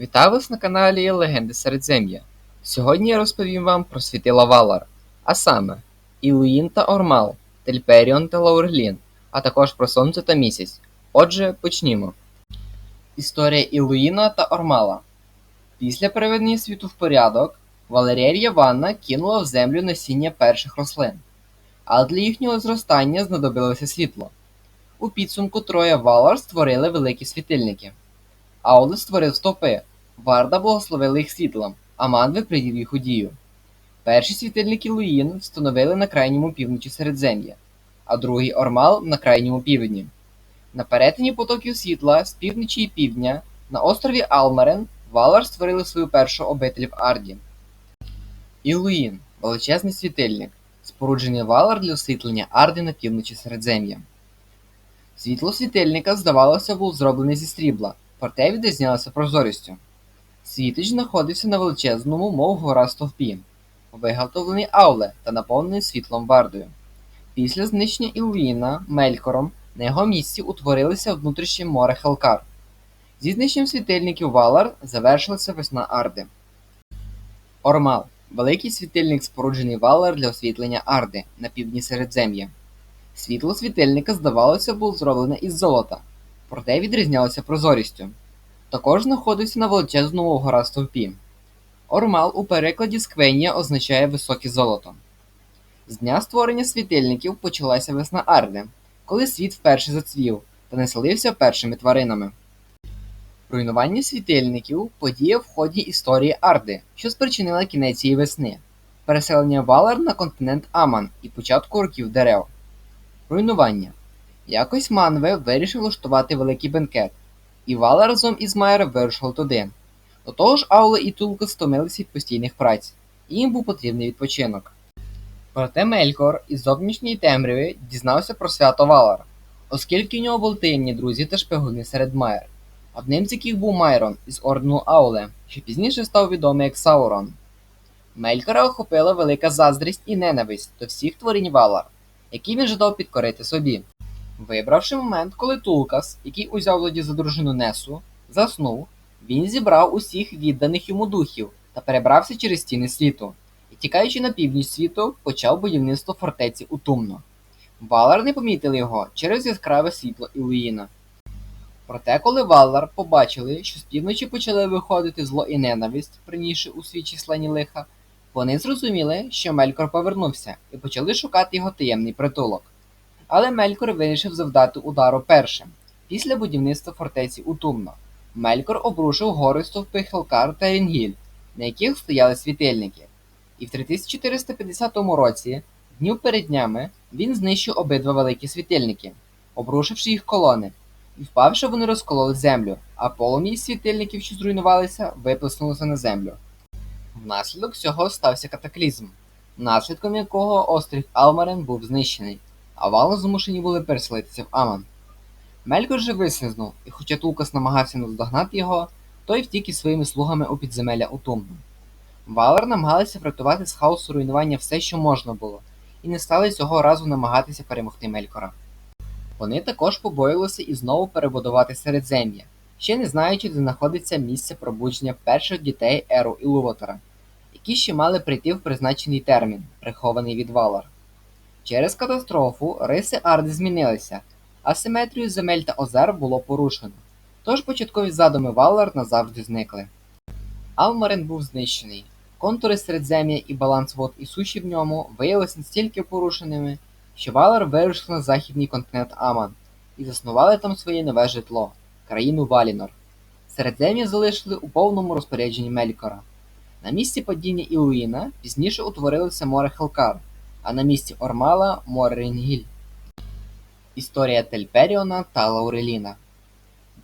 Вітаю вас на каналі Легенди Середзем'я. Сьогодні я розповім вам про світила Валар, а саме Ілуїн та Ормал, Тельперіон та Лаурелін, а також про Сонце та місяць. Отже, почнімо. Історія Ілуїна та Ормала. Після приведення світу в порядок, Валерія Ванна кинула в землю насіння перших рослин, але для їхнього зростання знадобилося світло. У підсумку троє Валар створили великі світильники. Ауле створив стовпи, Варда благословила їх світлом, а Манве привів їх у дію. Перші світильники Луїн встановили на крайньому півночі Середзем'я, а другий Ормал на крайньому півдні. На перетині потоків світла з півночі і півдня на острові Алмарен Валар створили свою першу обитель в Арді. Ілуїн величезний світильник, споруджений Валар для освітлення Арди на півночі Середзем'я. Світло світильника, здавалося, було зроблене зі срібла, проте відрізнялося прозорістю. Світоч знаходився на величезному, мов гора стовпі, виготовлений ауле та наповнений світлом вардою. Після знищення Ілуїна Мелькором на його місці утворилося внутрішнє море Хелкар. Зі знищенням світильників Валар завершилася весна Арди. Ормал великий світильник, споруджений Валар для освітлення Арди на півдні Середзем'я. Світло світильника, здавалося, було зроблене із золота, проте відрізнялося прозорістю. Також знаходився на величезному гора стовпі. Ормал у перекладі з Квенія означає високе золото. З дня створення світильників почалася весна Арди, коли світ вперше зацвів та населився першими тваринами. Руйнування світильників подія в ході історії Арди, що спричинила кінець її весни, переселення Валар на континент Аман і початку років дерев. Руйнування. Якось Манве вирішив влаштувати великий бенкет, і Вала разом із Майером вирушили туди. До того ж Ауле і Тулка стомилися від постійних праць, і їм був потрібний відпочинок. Проте Мелькор із зовнішньої темряви дізнався про свято Валар, оскільки у нього були таємні друзі та шпигуни серед Майер, одним з яких був Майрон із ордену Ауле, що пізніше став відомий як Саурон. Мелькора охопила велика заздрість і ненависть до всіх творінь Валар, які він жадав підкорити собі. Вибравши момент, коли Тулкас, який узяв владі за дружину Несу, заснув, він зібрав усіх відданих йому духів та перебрався через стіни світу, і, тікаючи на північ світу, почав будівництво фортеці Утумно. Валар не помітили його через яскраве світло Ілуїна. Проте, коли Валар побачили, що з півночі почали виходити зло і ненависть, принісши у свій численні лиха, вони зрозуміли, що Мелькор повернувся і почали шукати його таємний притулок. Але Мелькор вирішив завдати удару першим, після будівництва фортеці Утумно. Мелькор обрушив гори стовпи Хелкар та Рінгіль, на яких стояли світильники. І в 3450 році, днів перед днями, він знищив обидва великі світильники, обрушивши їх колони, і впавши, вони розкололи землю, а полум'я із світильників, що зруйнувалися, виплеснулося на землю. Внаслідок цього стався катаклізм, наслідком якого острів Алмарен був знищений а вали змушені були переселитися в Аман. Мелькор же вислизнув, і хоча Тулкас намагався наздогнати його, той втік із своїми слугами у підземелля Утумну. Валер намагалися врятувати з хаосу руйнування все, що можна було, і не стали цього разу намагатися перемогти Мелькора. Вони також побоїлися і знову перебудувати середзем'я, ще не знаючи, де знаходиться місце пробудження перших дітей Еру і Лувотера, які ще мали прийти в призначений термін, прихований від Валар. Через катастрофу риси Арди змінилися, а симетрію земель та озер було порушено, тож початкові задуми Валар назавжди зникли. Алмарин був знищений, контури середзем'я і баланс вод і суші в ньому виявилися настільки порушеними, що Валар вирушив на західний континент Аман і заснували там своє нове житло країну Валінор. Середзем'я залишили у повному розпорядженні Мелькора. На місці падіння Ілуїна пізніше утворилося море Хелкар а на місці Ормала Моррінгіль. Історія Тельперіона та Лауреліна.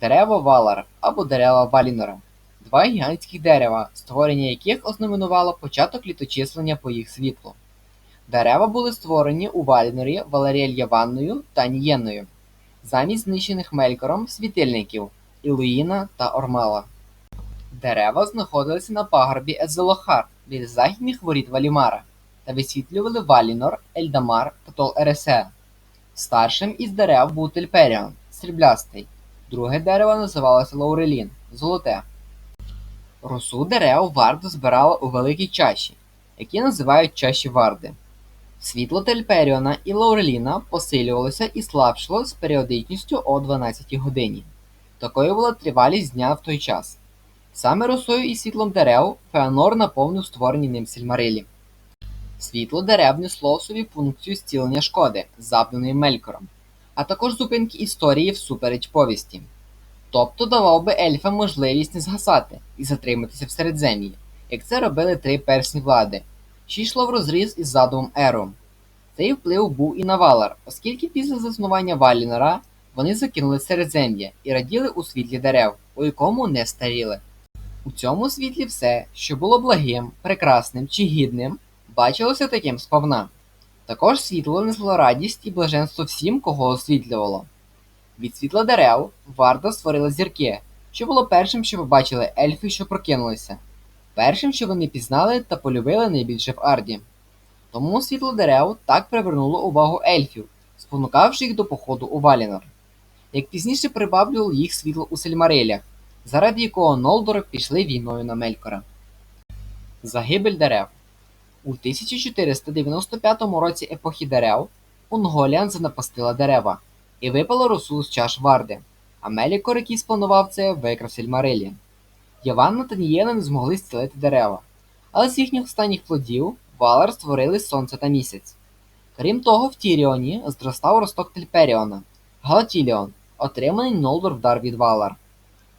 Дерево Валар або дерева Валінора два гігантських дерева, створення яких ознаменувало початок літочислення по їх світлу. Дерева були створені у Валінорі Валеріель Ванною та Нієною, замість знищених Мелькором світильників Ілуїна та Ормала. Дерева знаходилися на пагорбі Езелохар біля західних воріт Валімара та висвітлювали Валінор, Ельдамар та Тол-Ересе. Старшим із дерев був Тельперіон сріблястий, друге дерево називалося Лаурелін золоте. Росу дерев Варда збирала у великій чаші, які називають чаші Варди. Світло Тельперіона і Лауреліна посилювалося і слабшало з періодичністю о 12 годині. Такою була тривалість дня в той час. Саме росою і світлом дерев Феонор наповнив створені ним сільмарилі. Світло дерев несло в собі функцію зцілення шкоди, завданої Мелькором, а також зупинки історії всупереч повісті. Тобто давав би ельфам можливість не згасати і затриматися в середзем'ї, як це робили три персні влади, що йшло врозріз із задумом Еру. Цей вплив був і на Валар, оскільки після заснування Валінора вони закинули середзем'я і раділи у світлі дерев, у якому не старіли. У цьому світлі все, що було благим, прекрасним чи гідним, бачилося таким сповна. Також світло несло радість і блаженство всім, кого освітлювало. Від світла дерев Варда створила зірки, що було першим, що побачили ельфи, що прокинулися, першим, що вони пізнали та полюбили найбільше в Арді. Тому світло дерев так привернуло увагу ельфів, спонукавши їх до походу у Валінор. Як пізніше прибавлювало їх світло у Сельмарелях, заради якого Нолдор пішли війною на Мелькора. Загибель дерев у 1495 році епохи дерев Унголіан занапастила дерева і випала росу з чаш Варди, а Мелікор, який спланував це, викрав Сельмарелі. Яванна та Нієна не змогли зцілити дерева, але з їхніх останніх плодів Валар створили сонце та місяць. Крім того, в Тіріоні зростав росток Тельперіона, Галатіліон, отриманий Нолдор в дар від Валар.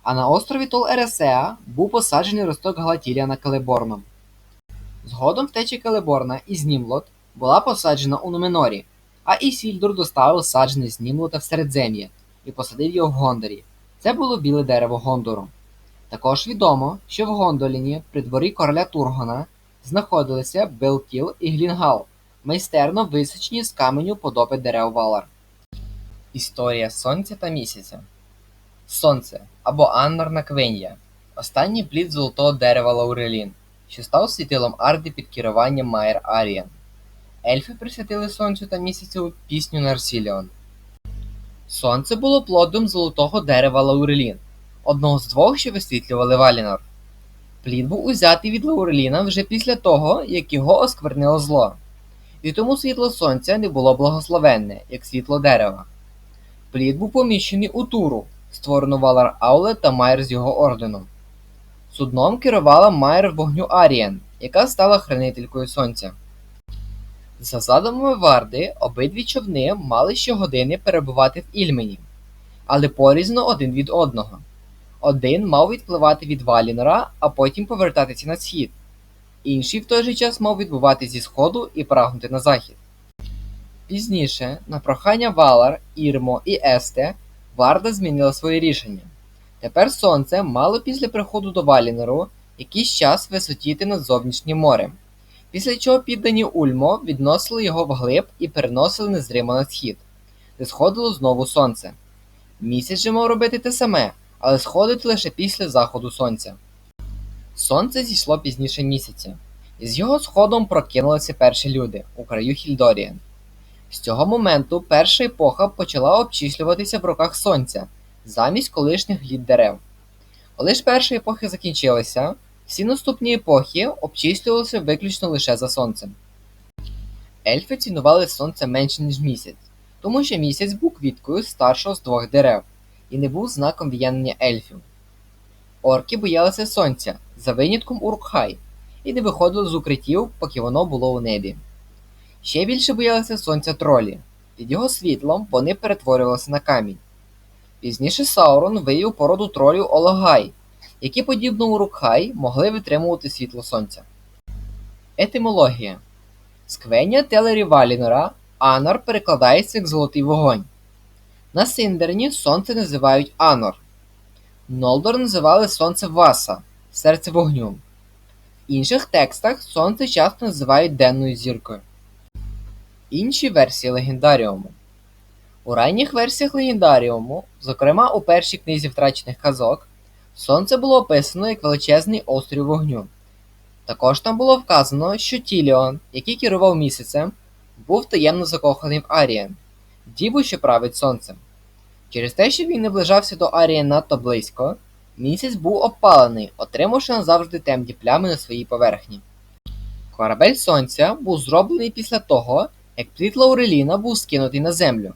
А на острові Тол Ересеа був посаджений росток Галатіліана Келеборном. Згодом втеча Келеборна із Німлот була посаджена у Нуменорі, а Ісільдур доставив саджений з Німлота в Середзем'я і посадив його в Гондорі. Це було біле дерево Гондору. Також відомо, що в Гондоліні при дворі короля Тургона знаходилися Белкіл і Глінгал, майстерно височені з каменю подоби дерев Валар. Історія Сонця та місяця Сонце або Аннар Квенія останній плід золотого дерева Лаурелін, що став світилом Арди під керуванням Майер Аріан. Ельфи присвятили сонцю та місяцю пісню Нарсіліон. Сонце було плодом золотого дерева Лаурелін, одного з двох, що висвітлювали Валінор. Плід був узятий від Лауреліна вже після того, як його осквернило зло, і тому світло сонця не було благословенне, як світло дерева. Плід був поміщений у туру, створену Валар Ауле та Майер з його орденом. Судном керувала Майер вогню Аріен, яка стала хранителькою сонця. За задумами Варди, обидві човни мали щогодини перебувати в Ільмені, але порізно один від одного. Один мав відпливати від Валінора, а потім повертатися на схід. Інший в той же час мав відбувати зі сходу і прагнути на захід. Пізніше, на прохання Валар, Ірмо і Есте, Варда змінила своє рішення. Тепер сонце мало після приходу до Валінору якийсь час висотіти над зовнішнім морем, після чого піддані Ульмо відносили його вглиб і переносили незримо на схід, де сходило знову сонце. Місяць же мав робити те саме, але сходить лише після заходу сонця. Сонце зійшло пізніше місяця, і з його сходом прокинулися перші люди у краю Хільдоріан. З цього моменту перша епоха почала обчислюватися в роках сонця замість колишніх літ дерев. Коли ж перша епоха закінчилася, всі наступні епохи обчислювалися виключно лише за сонцем. Ельфи цінували сонце менше, ніж місяць, тому що місяць був квіткою старшого з двох дерев і не був знаком в'єднання ельфів. Орки боялися сонця за винятком Уркхай і не виходили з укриттів, поки воно було у небі. Ще більше боялися сонця тролі. Під його світлом вони перетворювалися на камінь. Пізніше Саурон виявив породу тролів Олагай, які, подібно Урукхай, могли витримувати світло сонця. Етимологія Сквення Телері Валінора Анор перекладається як золотий вогонь. На Синдерні сонце називають Анор. Нолдор називали сонце Васа, серце вогню. В інших текстах сонце часто називають денною зіркою. Інші версії легендаріуму. У ранніх версіях легендаріуму, зокрема у першій книзі втрачених казок, сонце було описано як величезний острів вогню. Також там було вказано, що Тіліон, який керував місяцем, був таємно закоханий в Арієн, діву, що править сонцем. Через те, що він наближався до Арії надто близько, Місяць був обпалений, отримавши назавжди темні плями на своїй поверхні. Корабель сонця був зроблений після того, як плід Лауреліна був скинутий на землю,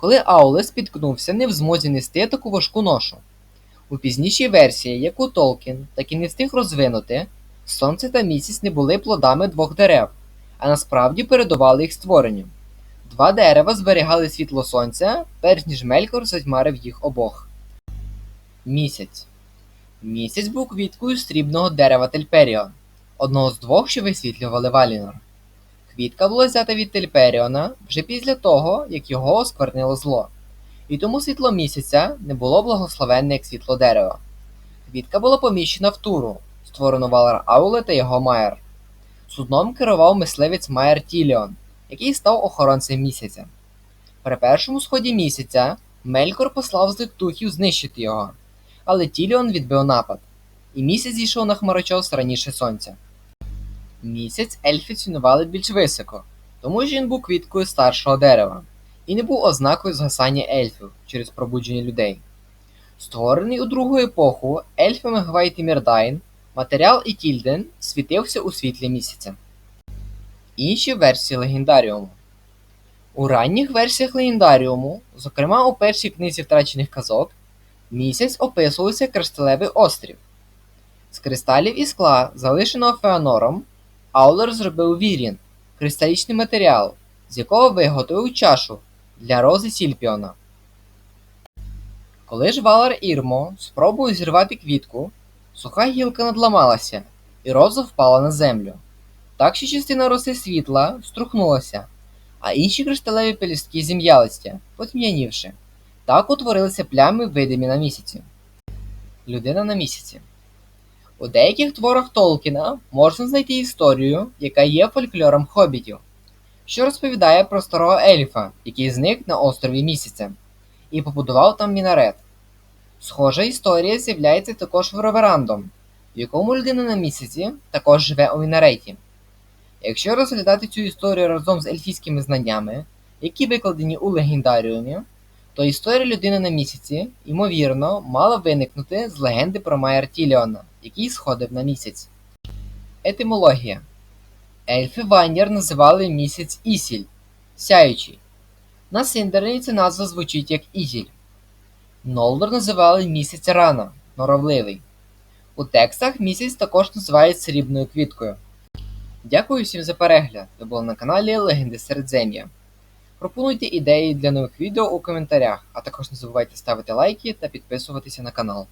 коли Ауле спіткнувся не в змозі нести таку важку ношу. У пізнішій версії, яку Толкін так і не встиг розвинути, сонце та місяць не були плодами двох дерев, а насправді передували їх створенню. Два дерева зберігали світло сонця, перш ніж Мелькор затьмарив їх обох. Місяць. Місяць був квіткою срібного дерева Тельперіон, одного з двох, що висвітлювали Валінор. Квітка була взята від Тельперіона вже після того, як його осквернило зло, і тому світло місяця не було благословенне як світло дерева. Квітка була поміщена в туру, створену Валар Ауле та його Майер. Судном керував мисливець Майер Тіліон, який став охоронцем місяця. При першому сході місяця Мелькор послав злих духів знищити його, але Тіліон відбив напад, і місяць зійшов на хмарочос раніше сонця. Місяць ельфи цінували більш високо, тому що він був квіткою старшого дерева і не був ознакою згасання ельфів через пробудження людей. Створений у другу епоху ельфами Гвайт і Мірдайн, матеріал і світився у світлі місяця. Інші версії легендаріуму. У ранніх версіях легендаріуму, зокрема у першій книзі втрачених казок, місяць описувався кришталевий острів. З кристалів і скла, залишеного Феонором, Аулер зробив вірін кристалічний матеріал, з якого виготовив чашу для рози Сільпіона. Коли ж Валар Ірмо спробував зірвати квітку, суха гілка надламалася, і роза впала на землю. Так що частина роси світла струхнулася, а інші кришталеві пелюстки зім'ялися, потьмянівши. Так утворилися плями видимі на місяці. Людина на місяці. У деяких творах Толкіна можна знайти історію, яка є фольклором хобітів, що розповідає про старого ельфа, який зник на острові місяця, і побудував там мінарет. Схожа історія з'являється також в Роверандом, в якому людина на місяці також живе у мінареті. Якщо розглядати цю історію разом з ельфійськими знаннями, які викладені у легендаріумі, то історія людини на місяці, ймовірно, мала виникнути з легенди про Майер Тіліона, який сходив на місяць. Етимологія Ельфи Ваньєр називали місяць Ісіль сяючий. На Синдерні ця назва звучить як Ізіль. Нолдор називали місяць Рана норовливий. У текстах місяць також називають срібною квіткою. Дякую всім за перегляд. Ви були на каналі Легенди Середзем'я. Пропонуйте ідеї для нових відео у коментарях, а також не забувайте ставити лайки та підписуватися на канал.